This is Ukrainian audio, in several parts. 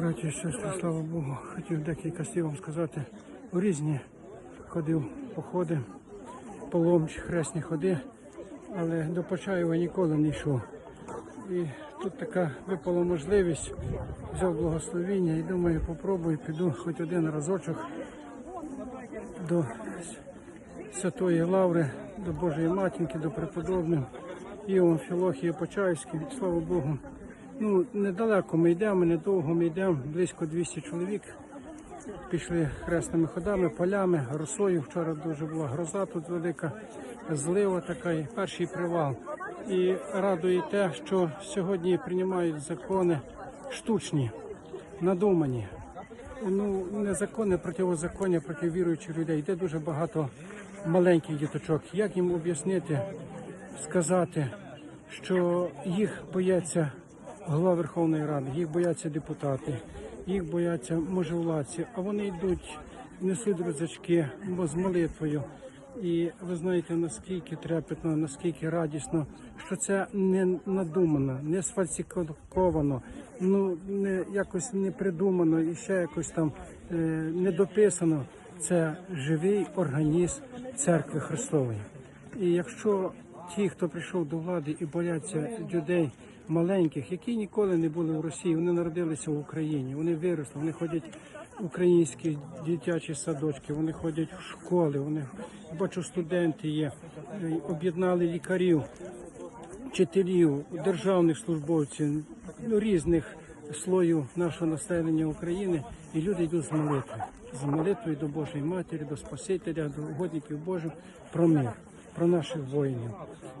Браті і сестри, слава Богу, хотів декілька слів вам сказати. У різні ходив походи, паломчі, хресні ходи, але до Почаєва ніколи не йшов. І тут така випала можливість, взяв благословіння і думаю, попробую, піду хоч один разочок до Святої Лаври, до Божої Матінки, до преподобних Іон Філохії Почаївський, слава Богу. Ну, недалеко ми йдемо, недовго ми йдемо, близько 200 чоловік. Пішли хресними ходами, полями, росою. Вчора дуже була гроза тут велика, злива така, перший привал. І радує те, що сьогодні приймають закони штучні, надумані. Ну, не закони, противозаконня проти віруючих людей. Йде дуже багато маленьких діточок. Як їм об'яснити, сказати, що їх бояться голова Верховної Ради, їх бояться депутати, їх бояться можновладці, а вони йдуть, несуть рюкзачки, з молитвою. І ви знаєте, наскільки трепетно, наскільки радісно, що це не надумано, не сфальсифіковано, ну не якось не придумано і ще якось там е, не дописано. Це живий організм церкви Христової. І якщо ті, хто прийшов до влади і бояться людей маленьких, які ніколи не були в Росії, вони народилися в Україні, вони виросли, вони ходять в українські дитячі садочки, вони ходять в школи, вони бачу, студенти є, е, об'єднали лікарів, вчителів, державних службовців, ну, різних слоїв нашого населення України, і люди йдуть з молитви, з молитвою до Божої Матері, до Спасителя, до угодників Божих про мир, про наших воїнів,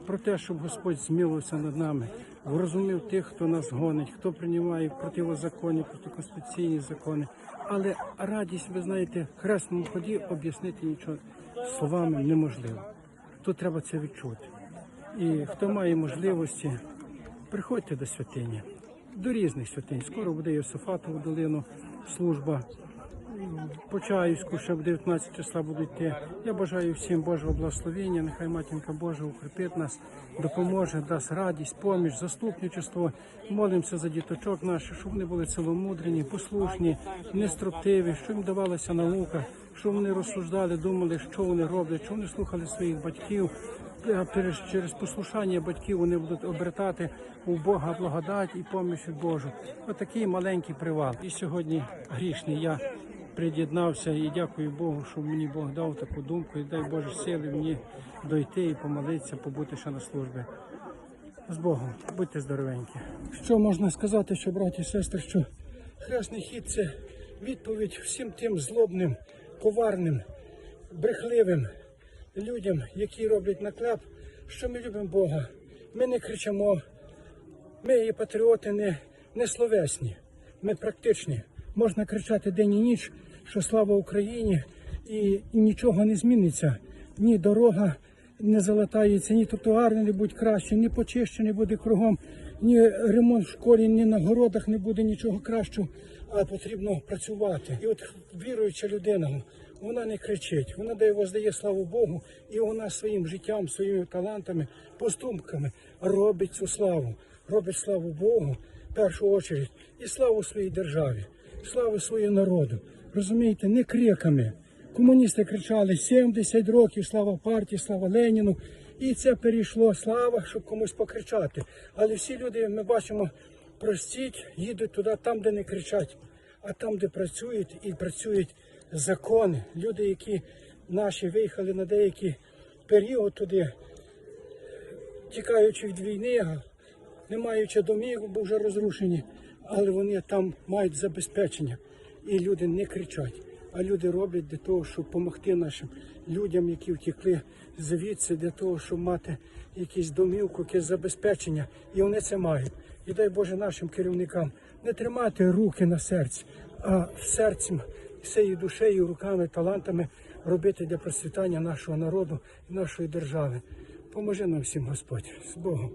про те, щоб Господь змілився над нами, врозумів тих, хто нас гонить, хто приймає противозаконні, протиконституційні закони. Але радість, ви знаєте, хресному ході об'яснити нічого словами неможливо. Тут треба це відчути. І хто має можливості, приходьте до святині, до різних святинь. Скоро буде Йосифатову долину служба. Почаївську ще в 19 числа будуть йти. Я бажаю всім Божого благословення. Нехай матінка Божа укріпить нас, допоможе, дасть радість, поміч, заступничество. Молимося за діточок наших, щоб вони були ціломудрені, послушні, нестроптиві, щоб їм давалася наука, щоб вони розсуждали, думали, що вони роблять, що вони слухали своїх батьків. Через, послушання батьків вони будуть обертати у Бога благодать і поміч Божу. Отакий маленький привал. І сьогодні грішний я приєднався і дякую Богу, що мені Бог дав таку думку і дай Боже сили мені дойти і помолитися, побути ще на службі. З Богом, будьте здоровенькі. Що можна сказати, що браті і сестри, що хресний хід це відповідь всім тим злобним, коварним, брехливим людям, які роблять наклеп, що ми любимо Бога. Ми не кричимо, ми є патріоти не, не словесні, ми практичні. Можна кричати день і ніч, що слава Україні, і, і нічого не зміниться. Ні дорога не залатається, ні тротуар не будуть краще, ні почищений буде кругом, ні ремонт в школі, ні на городах не буде нічого кращого, а потрібно працювати. І от віруюча людина, вона не кричить, вона дає воздає славу Богу, і вона своїм життям, своїми талантами, поступками робить цю славу, робить славу Богу в першу чергу і славу своїй державі, славу своєму народу. Розумієте, не криками. Комуністи кричали 70 років, слава партії, слава Леніну. І це перейшло слава, щоб комусь покричати. Але всі люди, ми бачимо, простіть, їдуть туди, там, де не кричать, а там, де працюють і працюють закони. Люди, які наші виїхали на деякий період туди, тікаючи від війни, не маючи домів, бо вже розрушені, але вони там мають забезпечення. І люди не кричать, а люди роблять для того, щоб допомогти нашим людям, які втекли звідси, для того, щоб мати якісь домівку, якесь забезпечення. І вони це мають. І дай Боже нашим керівникам не тримати руки на серці, а серцем, всією душею, руками, талантами робити для процвітання нашого народу і нашої держави. Поможи нам всім, Господь, з Богом.